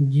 জি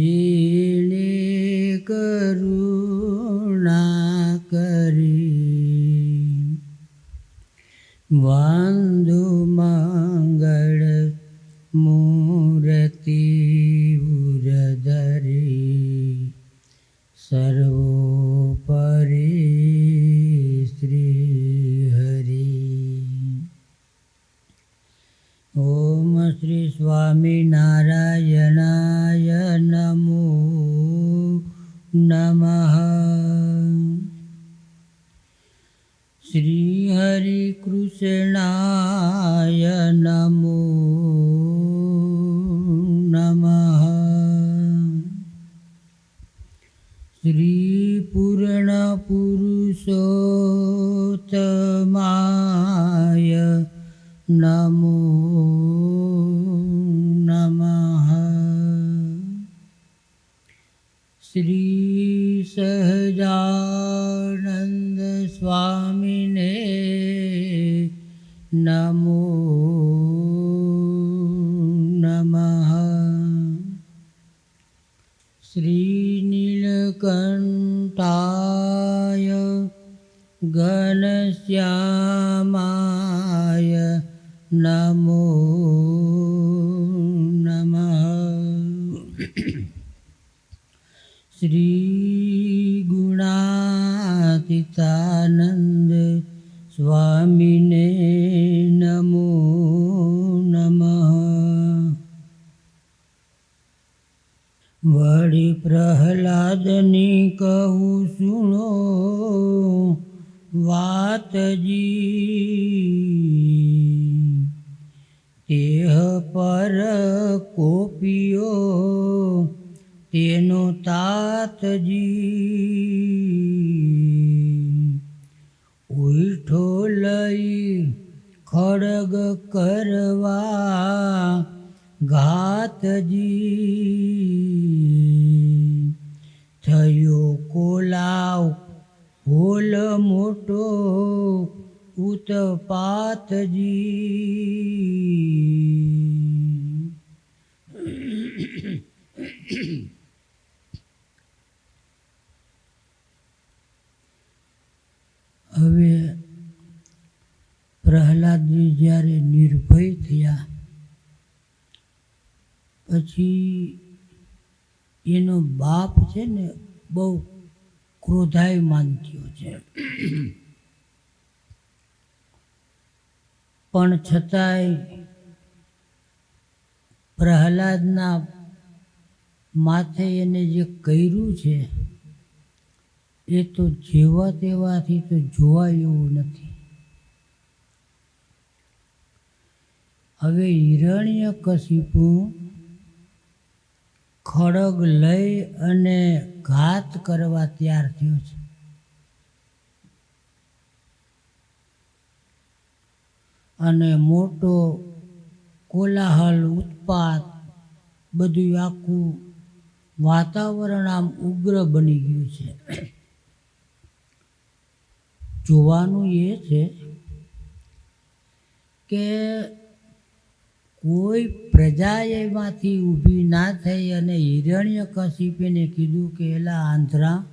પૂર્ણ વળી પ્રહલાદની કહું સુણો વાતજી તેહ પર કોપિયો તેનો તાતજી ઉઠો લઈ ખડગ કરવા ઘાતજી થયો કોલાવ હોલ મોટો ઉતપાતજી હવે પ્રહલાદજી જ્યારે નિર્ભય થયા પછી એનો બાપ છે ને બહુ ક્રોધાયમાન થયો છે. પણ છતાંય પ્રહલાદના માથે એને જે કર્યું છે, એ તો જેવા તેવાથી તો જોવા એવું નથી. હવે હિરણ્ય કશિપુ ખડગ લઈ અને ઘાત કરવા તૈયાર થયો છે. અને મોટો કોલાહલ, ઉત્પાત બધું આખું વાતાવરણ આમ ઉગ્ર બની ગયું છે. જોવાનું એ છે કે કોઈ પ્રજા એમાંથી ઊભી ના થઈ અને હિરણ્ય કશિપીને કીધું કે, એલા આંધ્રા,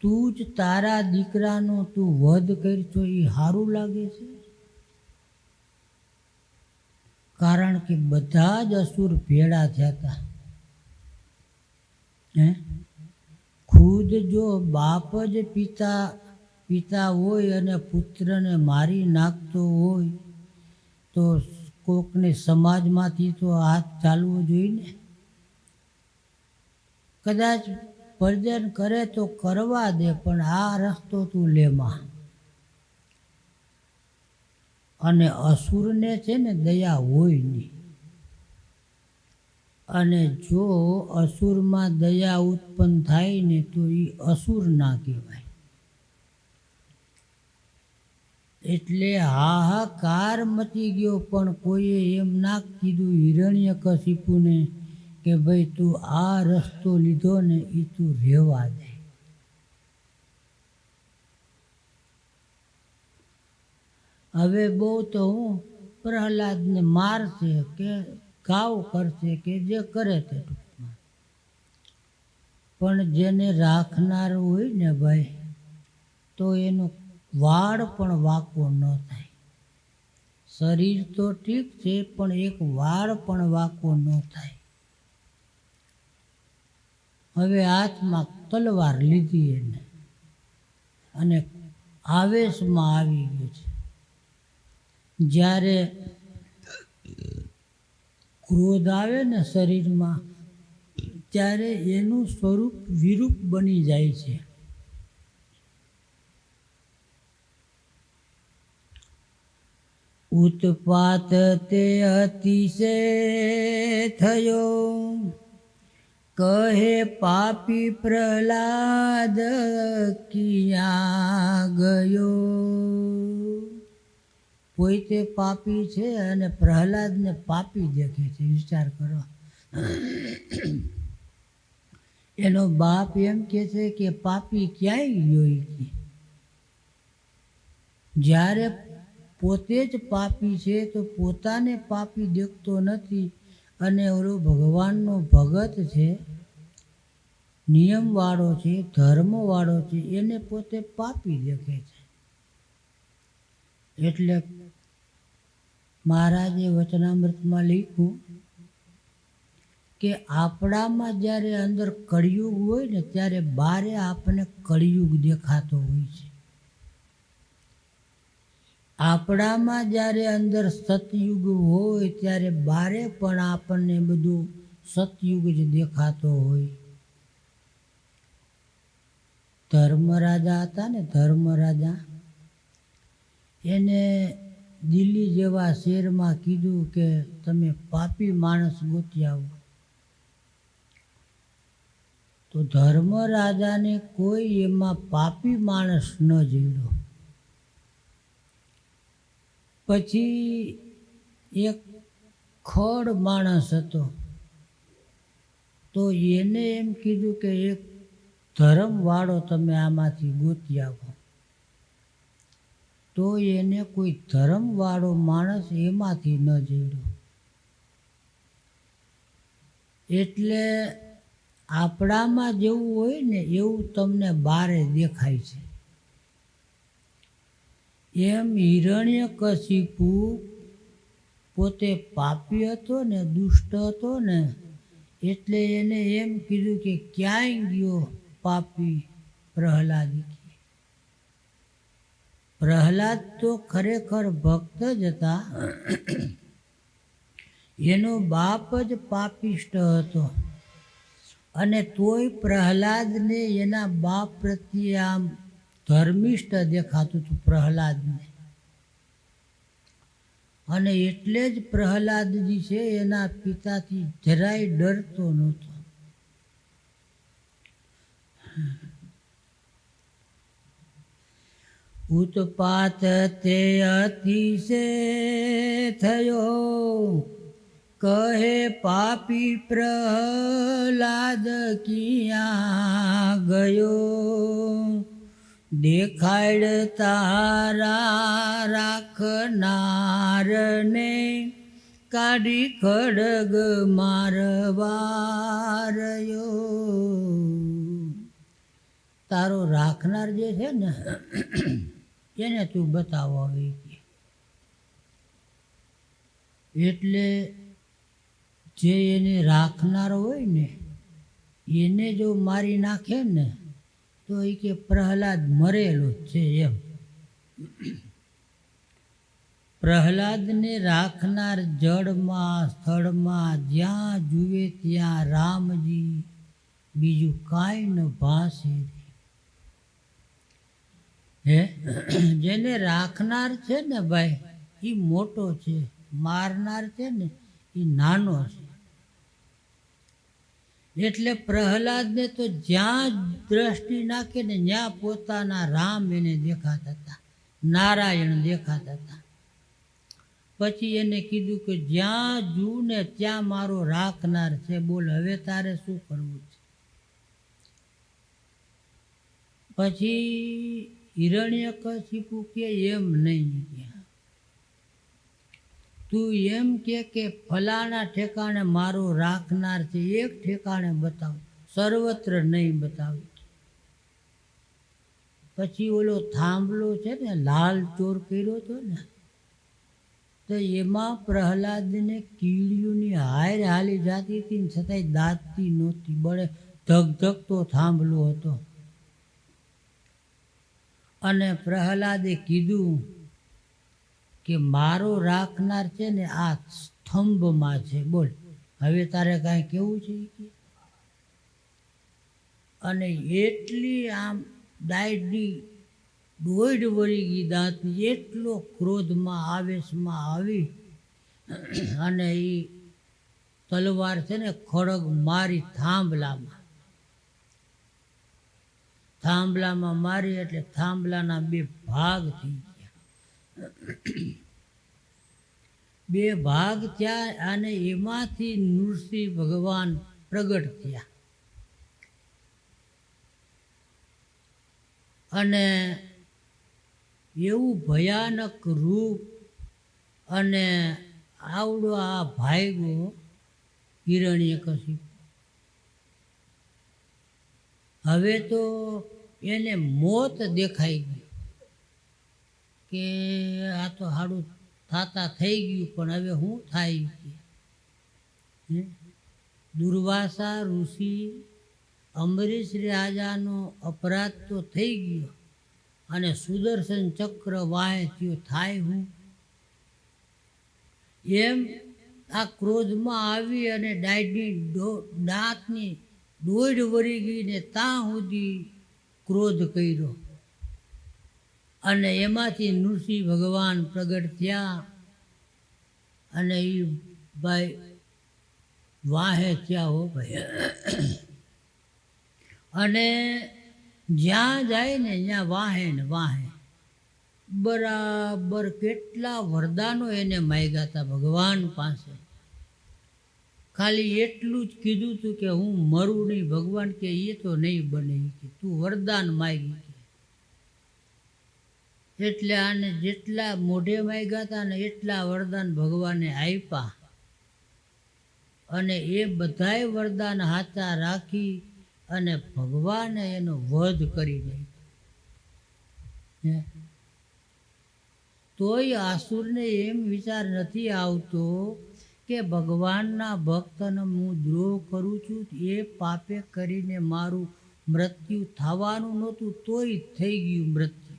તું જ તારા દીકરાનો તું વધ કરશો, એ સારું લાગે છે? કારણ કે બધા જ અસુર ભેળા થયા હતા. હે? ખુદ જો બાપ જ પિતા પિતા હોય અને પુત્રને મારી નાખતો હોય તો કોકને સમાજમાંથી તો હાથ ચાલવો જોઈએ ને કદાચ ભજન કરે તો કરવા દે, પણ આ રસ્તો તું લેમાં અને અસુરને છે ને દયા હોય નહીં. અને જો અસુરમાં દયા ઉત્પન્ન થાય ને તો એ અસુર ના કહેવાય. એટલે હાહાકાર મચી ગયો, પણ કોઈએ એમ ના કીધું હિરણ્ય કશિપુને કે ભાઈ તું આ રસ્તો લીધો ને એ તું રહેવા દે. હવે બહુ તો હું પ્રહલાદને મારશે કે ઘાવ કરશે કે જે કરે તે ટૂંકમાં. પણ જેને રાખનાર હોય ને ભાઈ, તો એનો વાળ પણ વાંકો ન થાય. શરીર તો ઠીક છે, પણ એક વાળ પણ વાંકો ન થાય. હવે હાથમાં તલવાર લીધી એને અને આવેશમાં આવી ગયો છે. જ્યારે ક્રોધ આવે ને શરીરમાં, ત્યારે એનું સ્વરૂપ વિરૂપ બની જાય છે. ઉત્પાત તે અતિશય થયો. કહે પાપી પ્રહલાદ, ક્યાં ગયો? પોતે પાપી છે અને પ્રહલાદને પાપી દેખે છે, વિચાર કરો. એનો બાપ એમ કે છે કે પાપી ક્યાંય જોઈ કે જ્યારે પોતે જ પાપી છે તો પોતાને પાપી દેખતો નથી. અને ઓલો ભગવાનનો ભગત છે, નિયમવાળો છે, ધર્મવાળો છે, એને પોતે પાપી દેખે છે. એટલે મહારાજે વચનામૃતમાં લખ્યું કે આપણામાં જ્યારે અંદર કળિયુગ હોય ને, ત્યારે બારે આપણને કળિયુગ દેખાતો હોય છે. આપણામાં જ્યારે અંદર સતયુગ હોય, ત્યારે બારે પણ આપણને બધું સતયુગ જ દેખાતો હોય. ધર્મરાજા હતા ને, ધર્મરાજા, એને દિલ્હી જેવા શહેરમાં કીધું કે તમે પાપી માણસ ગોતી આવો. તો ધર્મરાજાને કોઈ એમાં પાપી માણસ ન જોયો પછી એક ખડ માણસ હતો. તો એને એમ કીધું કે એક ધર્મવાળો તમે આમાંથી ગોતી આવો તો એને કોઈ ધર્મવાળો માણસ એમાંથી ન જડ્યો એટલે આપણામાં જેવું હોય ને એવું તમને બારે દેખાય છે. એમ હિરણ્ય કશિપુ પોતે પાપી હતો ને દુષ્ટ હતો ને, એટલે એને એમ કીધું કે ક્યાંય ગયો પાપી પ્રહલાદ? પ્રહલાદ તો ખરેખર ભક્ત જ હતા. એનો બાપ જ પાપિષ્ટ હતો. અને તોય પ્રહલાદને એના બાપ પ્રત્યે આમ ધર્મિષ્ઠ દેખાતું હતું પ્રહલાદને. અને એટલે જ પ્રહલાદજી છે એના પિતાથી જરાય ડરતો નહોતો. ઉત્પાત તે અતિશે થયો. કહે પાપી પ્રહલાદ ક્યાં ગયો? દેખાડ તારા રાખનારને કાઢી ખડગ મારવારયો. તારો રાખનાર જે છે ને, એને તું બતાવો આવી એટલે જે એને રાખનાર હોય ને, એને જો મારી નાખે ને તો એ કે પ્રહલાદ મરેલો છે એમ. પ્રહલાદને રાખનાર જળમાં, સ્થળમાં, જ્યાં જુએ ત્યાં રામજી બીજું કાંઈ ન ભાસે હે? જેને રાખનાર છે ને ભાઈ એ મોટો છે, મારનાર છે ને એ નાનો છે. એટલે પ્રહલાદને તો જ્યાં દ્રષ્ટિ નાખે ને ત્યાં પોતાના રામ એને દેખાતા હતા, નારાયણ દેખાતા હતા. પછી એને કીધું કે જ્યાં જુ ને ત્યાં મારો રાખનાર છે, બોલ હવે તારે શું કરવું છે? પછી હિરણ્યકશિપુ કે એમ નહીં કે તું એમ કે કે ફલાણા ઠેકાણે મારો રાખનાર છે, એક ઠેકાણે બતાવ, સર્વત્ર નહીં બતાવ. પછી ઓલો થાંભલો છે ને, લાલ ચોર કર્યો હતો ને, તો એમાં પ્રહલાદને કીડીઓની હાર હાલી જાતી હતી ને છતાંય દાંતતી નહોતી, બળે ધગધગતો થાંભલો હતો. અને પ્રહલાદે કીધું કે મારો રાખનાર છે ને આ સ્તંભમાં છે. બોલ. હવે તારે કાંઈ કેવું છે અને એટલી આમ ડાયડી દોઢ વળી ગઈ દાંતની એટલો ક્રોધમાં, આવેશમાં આવી અને એ તલવાર છે ને ખડગ મારી થાંભલામાં. થાંભલામાં મારી એટલે થાંભલાના બે ભાગ થઈ ગયા. બે ભાગ થયા અને એમાંથી નૃસિંહ ભગવાન પ્રગટ થયા. અને એવું ભયાનક રૂપ અને આવડો આ ભાઈગો હિરણ્ય હવે તો એને મોત દેખાઈ ગયું કે આ તો હાડું થાતા થઈ ગયું, પણ હવે હું થાય? દુર્વાસા ઋષિ અમરીશ રાજાનો અપરાધ તો થઈ ગયો, અને સુદર્શન ચક્ર વાય થયો, થાય હું? એમ આ ક્રોધમાં આવી અને ડાયની દાંતની દોઢ વળી ગઈને ત્યાં સુધી ક્રોધ કર્યો. અને એમાંથી નૃસિંહ ભગવાન પ્રગટ થયા. અને એ ભાઈ વાહે થયા હો ભાઈ. અને જ્યાં જાય ને ત્યાં વાહે ને વાહે. બરાબર કેટલા વરદાનો એને માગ્યા હતા ભગવાન પાસે. ખાલી એટલું જ કીધું તું કે હું મરું નહીં. ભગવાન કે એ તો નહીં બને. કે તું વરદાન માગી એટલે આને જેટલા મોઢે માગ્યા હતા ને એટલા વરદાન ભગવાને આપ્યા. અને એ બધાય વરદાન હાથા રાખી અને ભગવાને એનો વધ કરી નાખ્યો. તોય આસુરને એમ વિચાર નથી આવતો કે ભગવાનના ભક્તને હું દ્રોહ કરું છું, એ પાપે કરીને મારું મૃત્યુ થવાનું નહોતું, તોય થઈ ગયું મૃત્યુ.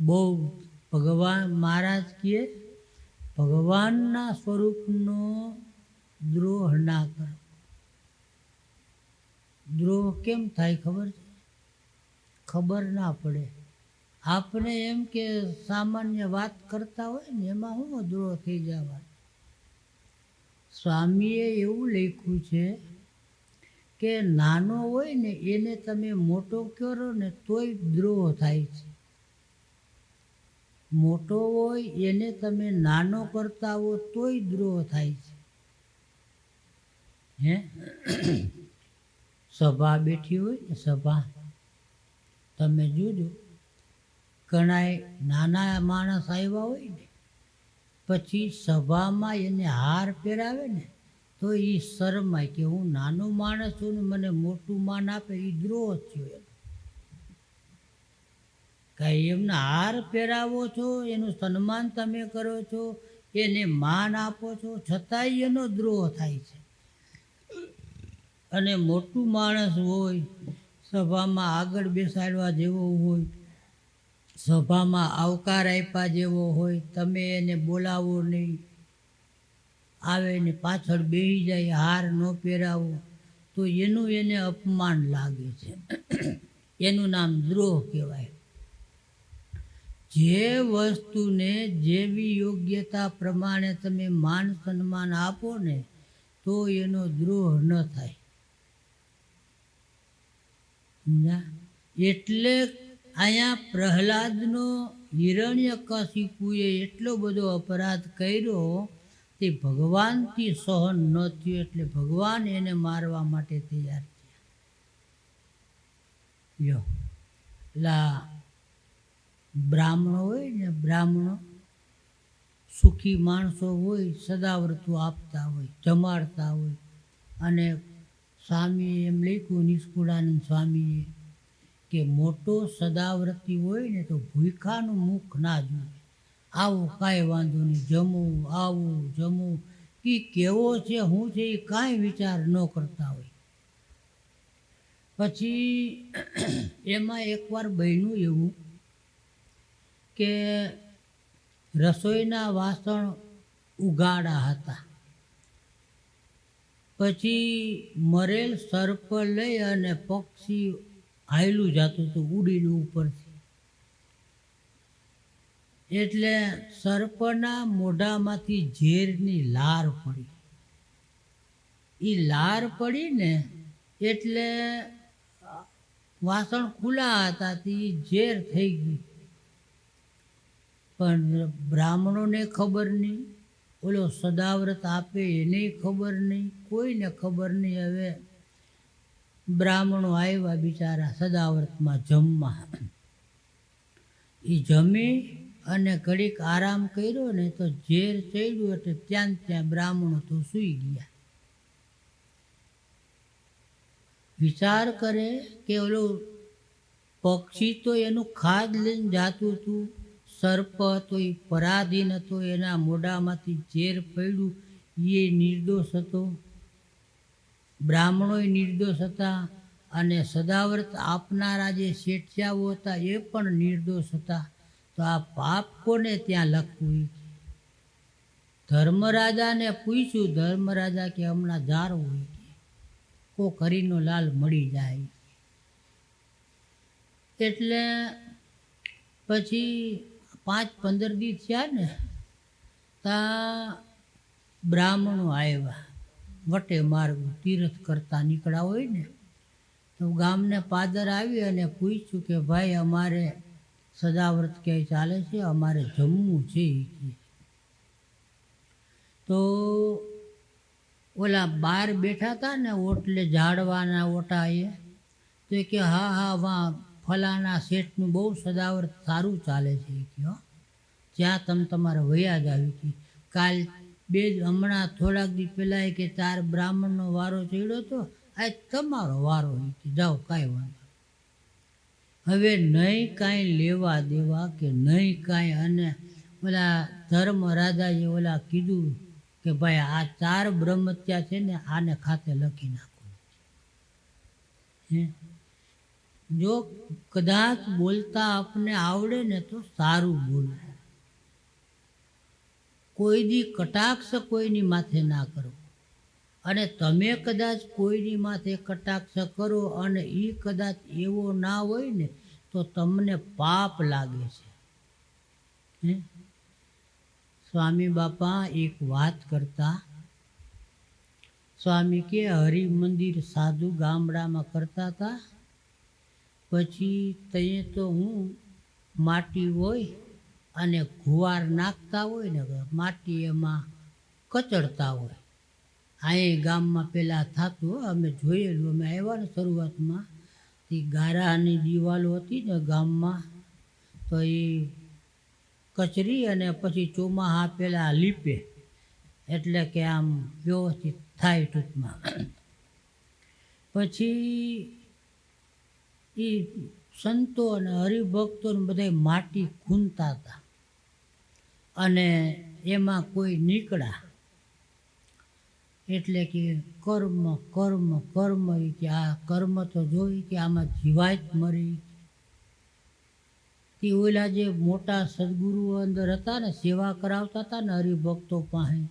બહુ ભગવાન, મહારાજ કહે, ભગવાનના સ્વરૂપનો દ્રોહ ના કરો. દ્રોહ કેમ થાય ખબર છે? ખબર ના પડે. આપણે એમ કે સામાન્ય વાત કરતા હોય ને, એમાં શું દ્રોહ થઈ જવા સ્વામીએ એવું લખ્યું છે કે નાનો હોય ને, એને તમે મોટો કરો ને, તોય દ્રોહ થાય છે. મોટો હોય એને તમે નાનો કરતા હો તોય દ્રોહ થાય છે. હે? સભા બેઠી હોય ને સભા, તમે જોજો ઘણા નાના માણસ આવ્યા હોય ને, પછી સભામાં એને હાર પહેરાવે ને, તો એ શરમાય કે હું નાનો માણસ છું ને મને મોટું માન આપે એ દ્રોહ થયો એમ. કાંઈ એમને હાર પહેરાવો છો, એનું સન્માન તમે કરો છો, એને માન આપો છો, છતાંય એનો દ્રોહ થાય છે. અને મોટું માણસ હોય, સભામાં આગળ બેસાડવા જેવો હોય, સભામાં આવકાર આપ્યા જેવો હોય, તમે એને બોલાવો નહીં. આવે ને પાછળ બેસી જાય, હાર ન પહેરાવો તો એનું એને અપમાન લાગે છે. એનું નામ દ્રોહ કહેવાય. જે વસ્તુને જેવી યોગ્યતા પ્રમાણે તમે માન સન્માન આપો ને, તો એનો દ્રોહ ન થાય. ના, એટલે અહીંયા પ્રહલાદનો હિરણ્ય કશિપુએ એટલો બધો અપરાધ કર્યો, તે ભગવાનથી સહન ન થયું, એટલે ભગવાન એને મારવા માટે તૈયાર થયા. લ્યો. લા બ્રાહ્મણો હોય ને બ્રાહ્મણો સુખી માણસો હોય, સદાવ્રતું આપતા હોય, જમાડતા હોય. અને સ્વામીએ એમ લખ્યું, નિષ્કુળાનંદ સ્વામીએ, કે મોટો સદાવ્રતી હોય ને તો ભૂખાનું મુખ ના જોઈએ આવો કાંઈ વાંધો નહીં, જમવું આવું જમવું કે કેવો છે, હું છે એ કાંઈ વિચાર ન કરતા હોય. પછી એમાં એકવાર બન્યું એવું કે રસોઈના વાસણ ઉગાડા હતા. પછી મરેલ સર્પ લઈ અને પક્ષી હાયલું જતું હતું ઉડીને ઉપરથી. એટલે સર્પના મોઢામાંથી ઝેરની લાર પડી. એ લાર પડીને એટલે વાસણ ખુલ્લા હતા, તે ઝેર થઈ ગયું. પણ બ્રાહ્મણોને ખબર નહીં. ઓલો સદાવ્રત આપે એને ખબર નહીં. કોઈને ખબર નહીં. હવે બ્રાહ્મણો આવ્યા બિચારા સદાવ્રતમાં જમવા. એ જમી અને ઘડીક આરામ કર્યો ને તો ઝેર ચડ્યું એટલે ત્યાં ત્યાં બ્રાહ્મણો તો સૂઈ ગયા. વિચાર કરે કે ઓલું પક્ષી તો એનું ખાદ લઈને જાતું હતું. સર્પ હતો એ પરાધીન હતો, એના મોઢામાંથી ઝેર પડ્યું. એ નિર્દોષ હતો. બ્રાહ્મણોય નિર્દોષ હતા અને સદાવ્રત આપનારા જે શેઠિયાઓ હતા એ પણ નિર્દોષ હતા. તો આ પાપ કોને ત્યાં લખવું? ધર્મરાજાને પૂછ્યું, ધર્મરાજા કે હમણાં જાર હોય કો કરીનો લાલ મળી જાય. એટલે પછી પાંચ પંદર દી થયા ને ત્યાં બ્રાહ્મણો આવ્યા. વટે માર્ગ તીર્થ કરતા નીકળ્યા હોય ને, તો ગામને પાદર આવી અને પૂછ્યું કે, ભાઈ, અમારે સદાવ્રત ક્યાંય ચાલે છે? અમારે જમવું છે તો ઓલા બાર બેઠા હતા ને, ઓટલે ઝાડવાના ઓટા એ, તો કે, હા હા, વાહ ફલાણા શેઠનું બહુ સદાવર સારું ચાલે છે કહો. જ્યાં તમે તમારે વયા જ આવી હતી કાલ બે હમણાં થોડાક દી પહેલાં કે તાર બ્રાહ્મણનો વારો ચડ્યો હતો આજ તમારો વારો જાઓ, કાંઈ વાંધો હવે નહીં કાંઈ લેવા દેવા કે નહીં કાંઈ અને ઓલા ધર્મ રાજાએ ઓલા કીધું કે ભાઈ આ ચાર બ્રહ્મત્યા છે ને આને ખાતે લખી નાખો. હે? જો કદાચ બોલતા આપને આવડે ને તો સારું બોલવું કોઈની કટાક્ષ કોઈની માથે ના કરો. અને તમે કદાચ કોઈની માથે કટાક્ષ કરો અને એ કદાચ એવો ના હોય ને તો તમને પાપ લાગે છે? સ્વામી બાપા એક વાત કરતા. સ્વામી કે હરિ મંદિર સાધુ ગામડામાં કરતા હતા પછી તઈએ તો હું માટી હોય અને ગુવાર નાખતા હોય ને માટી એમાં કચડતા હોય. અહીં ગામમાં પહેલાં થતું અમે જોયેલું, અમે આવ્યા ને શરૂઆતમાં, તે ગારાની દિવાલો હતી ને ગામમાં, તો એ કચરી અને પછી ચોમાહા પહેલાં લીપે, એટલે કે આમ વ્યવસ્થિત થાય ટૂંકમાં. પછી એ સંતો અને હરિભક્તોને બધા માટી ખૂંદતા હતા. અને એમાં કોઈ નીકળ્યા. એટલે કે કર્મ કર્મ કર્મ કે આ કર્મ તો જોઈ કે આમાં જીવાય મરી. તે ઓલા જે મોટા સદગુરુઓ અંદર હતા ને સેવા કરાવતા હતા ને હરિભક્તો પાસે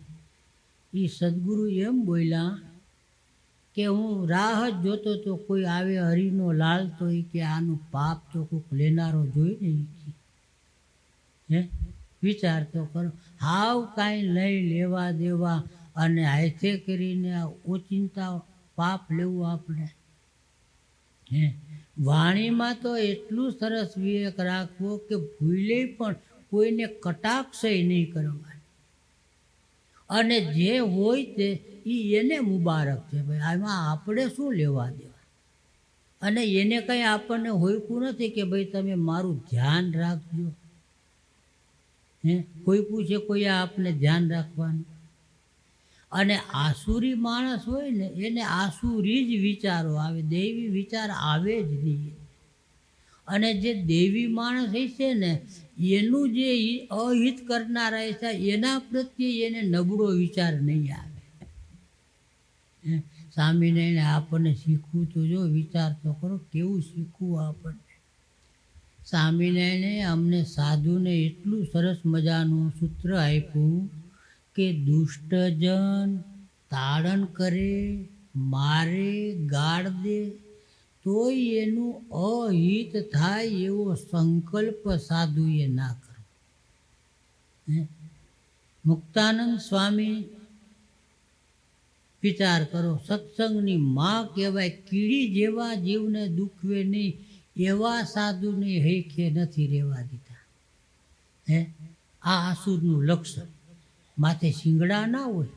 એ સદગુરુ એમ બોલ્યા કે હું રાહ જ જોતો તો કોઈ આવે હરિનો લાલ તો એ કે આનું પાપ તો કોઈક લેનારો જોઈ ને હે? વિચાર તો કરો. હાવ કાંઈ નહીં લેવા દેવા અને હાથે કરીને ઓચિંતા પાપ લેવું આપણે. હે? વાણીમાં તો એટલું સરસ વિવેક રાખવો કે ભૂલે પણ કોઈને કટાક્ષય નહીં કરવાની અને જે હોય તે એ એને મુબારક છે. ભાઈ, આમાં આપણે શું લેવા દેવા? અને એને કંઈ આપણને હોયકું નથી કે ભાઈ તમે મારું ધ્યાન રાખજો. હે? કોઈ પૂછે કોઈ આપને ધ્યાન રાખવાનું? અને આસુરી માણસ હોય ને, એને આસુરી જ વિચારો આવે, દૈવી વિચાર આવે જ નહીં. અને જે દેવી માણસ હશે ને એનું જે અહિત કરનારા છે, એના પ્રત્યે એને નબળો વિચાર નહીં આવે. સ્વામિનારાયણ આપણને શીખવું તો જો, વિચાર તો કરો, કેવું શીખવું આપણને? સ્વામિનારાયણે અમને સાધુને એટલું સરસ મજાનું સૂત્ર આપ્યું કે દુષ્ટજન તાડન કરે, મારે ગાળ દે તોય એનું અહિત થાય એવો સંકલ્પ સાધુએ ના કરવો? મુક્તાનંદ સ્વામી વિચાર કરો, સત્સંગની માં કહેવાય, કીડી જેવા જીવને દુખવે નહીં, એવા સાધુને હેખે નથી રહેવા દીધા. હે? આ આસુરનું લક્ષણ. માથે શિંગડા ના હોય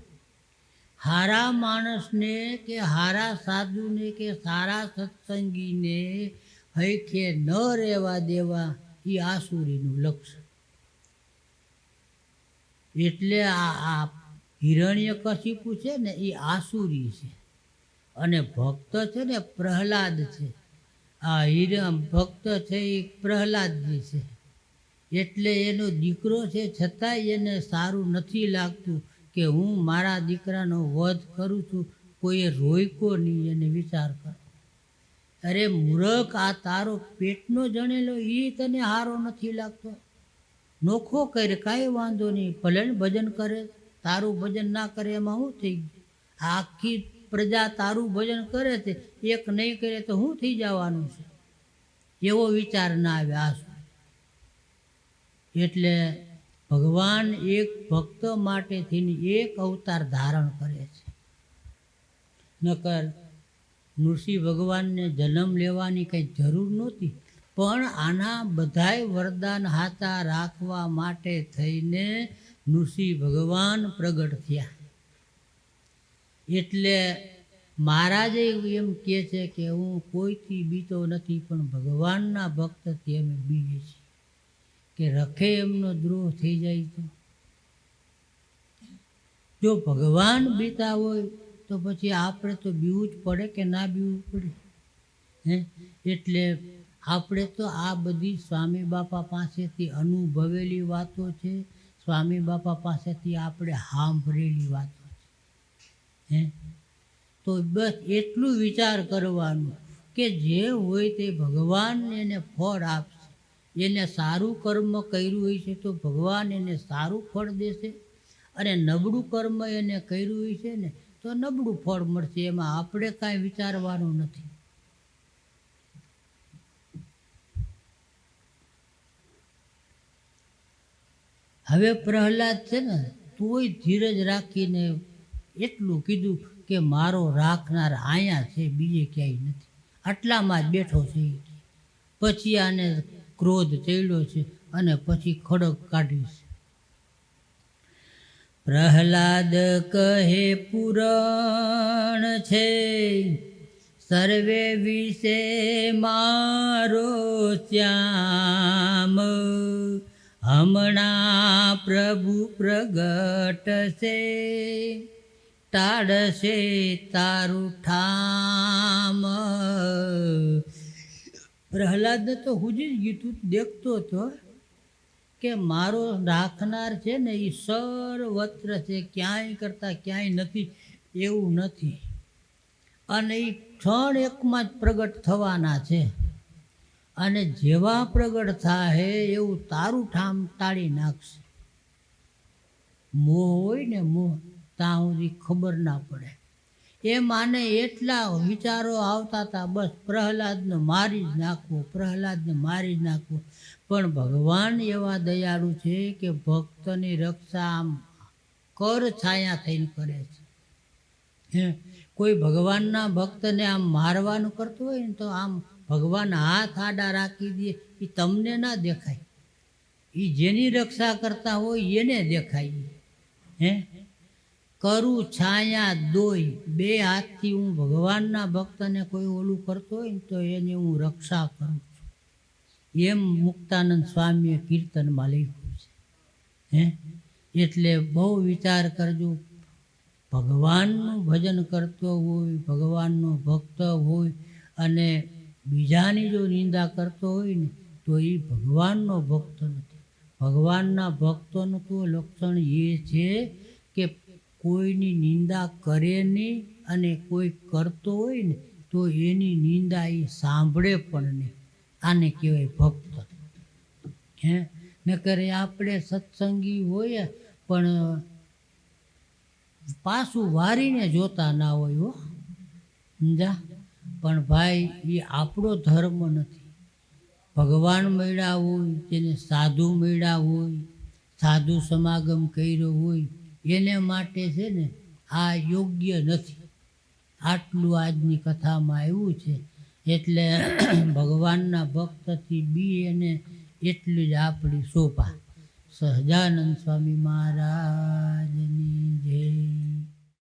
હારા માણસને કે હારા સાધુને કે સારા સત્સંગીને હૈખે ન રહેવા દેવા એ આસુરીનું લક્ષ્ય એટલે આ હિરણ્ય કશિપુ છે ને એ આસુરી છે. અને ભક્ત છે ને પ્રહલાદ છે. આ હિરણ ભક્ત છે એ પ્રહલાદજી છે. એટલે એનો દીકરો છે છતાંય એને સારું નથી લાગતું. કે હું મારા દીકરાનો વધ કરું છું, કોઈએ રોયકો નહીં એને વિચાર કરો. અરે મૂરખ, આ તારો પેટનો જણેલો એ તને હારો નથી લાગતો. નોખો કરે, કાંઈ વાંધો નહીં, ભલે ભજન કરે, તારું ભજન ના કરે એમાં શું થઈ ગયું? આખી પ્રજા તારું ભજન કરે છે, એક નહીં કરે તો શું થઈ જવાનું છે? એવો વિચાર ના આવે આ એટલે ભગવાન એક ભક્ત માટે થઈને એક અવતાર ધારણ કરે છે. નકર નૃસિંહ ભગવાનને જન્મ લેવાની કંઈ જરૂર નહોતી, પણ આના બધાય વરદાન હાથા રાખવા માટે થઈને નૃસિંહ ભગવાન પ્રગટ થયા. એટલે મહારાજે એમ કહે છે કે હું કોઈથી બીતો નથી, પણ ભગવાનના ભક્તથી અમે બીજે છીએ કે રખે એમનો દ્રોહ થઈ જાય તો જો ભગવાન બીતા હોય તો પછી આપણે તો બીવું જ પડે કે ના બીવું પડે? હે? એટલે આપણે તો આ બધી સ્વામી બાપા પાસેથી અનુભવેલી વાતો છે. સ્વામી બાપા પાસેથી આપણે સાંભળેલી વાતો છે. હે? તો બસ એટલું વિચાર કરવાનું કે જે હોય તે ભગવાન એને ફળ આપશે. એને સારું કર્મ કર્યું હોય છે તો ભગવાન એને સારું ફળ દેશે. અને નબળું કર્મ એને કર્યું હોય છે ને, તો નબળું ફળ મળશે, એમાં આપણે કાંઈ વિચારવાનું નથી. હવે પ્રહલાદ છે ને, તોય ધીરજ રાખીને એટલું કીધું કે મારો રાખનાર અહીંયા છે, બીજે ક્યાંય નથી. આટલામાં જ બેઠો છે પછી આને ક્રોધ ચડ્યો છે અને પછી ખડક કાઢી છે. પ્રહલાદ કહે, પુરાણ છે, સર્વે વિશે મારો શ્યામ. હમણાં પ્રભુ પ્રગટ છે, ટાળશે તારું ઠામ. પ્રહલાદને તો હુજી જ ગીતું દેખતો હતો કે મારો રાખનાર છે ને એ સર્વત્ર છે, ક્યાંય કરતાં ક્યાંય નથી, એવું નથી. અને એ ક્ષણ એકમાં જ પ્રગટ થવાના છે. અને જેવા પ્રગટ થાય એવું તારું ઠામ તાળી નાખશે. મોહ હોય ને મોહ ત્યાં સુધી ખબર ના પડે. એ માને એટલા વિચારો આવતા હતા, બસ પ્રહલાદને મારી જ નાખવો પ્રહલાદને મારી જ નાખવો પણ ભગવાન એવા દયાળુ છે કે ભક્તની રક્ષા આમ કર છાયા થઈને કરે છે. હે, કોઈ ભગવાનના ભક્તને આમ મારવાનું કરતું હોય ને તો આમ ભગવાન હાથ આડા રાખી દે એ તમને ના દેખાય. એ જેની રક્ષા કરતા હોય એને દેખાય. હે? કરું છાયા દોય બે હાથથી હું ભગવાનના ભક્તને કોઈ ઓલું કરતો હોય ને તો એની હું રક્ષા કરું છું. એમ મુક્તાનંદ સ્વામીએ કીર્તનમાં લખ્યું છે. હે? એટલે બહુ વિચાર કરજો. ભગવાનનું ભજન કરતો હોય, ભગવાનનો ભક્ત હોય અને બીજાની જો નિંદા કરતો હોય ને તો એ ભગવાનનો ભક્ત નથી. ભગવાનના ભક્તોનું તો લક્ષણ એ છે કે કોઈની નિંદા કરે નહીં અને કોઈ કરતો હોય ને, તો એની નિંદા એ સાંભળે પણ નહીં. આને કહેવાય ભક્ત. હે? કરે આપણે સત્સંગી હોઈએ પણ પાછું વારીને જોતા ના હોય હો. સમજા પણ ભાઈ, એ આપણો ધર્મ નથી. ભગવાન મળ્યા હોય, તેને સાધુ મળ્યા હોય, સાધુ સમાગમ કર્યો હોય એને માટે છે ને આ યોગ્ય નથી. આટલું આજની કથામાં આવ્યું છે. એટલે ભગવાનના ભક્તથી બી એને એટલી જ આપણી શોભા. સહજાનંદ સ્વામી મહારાજની જય.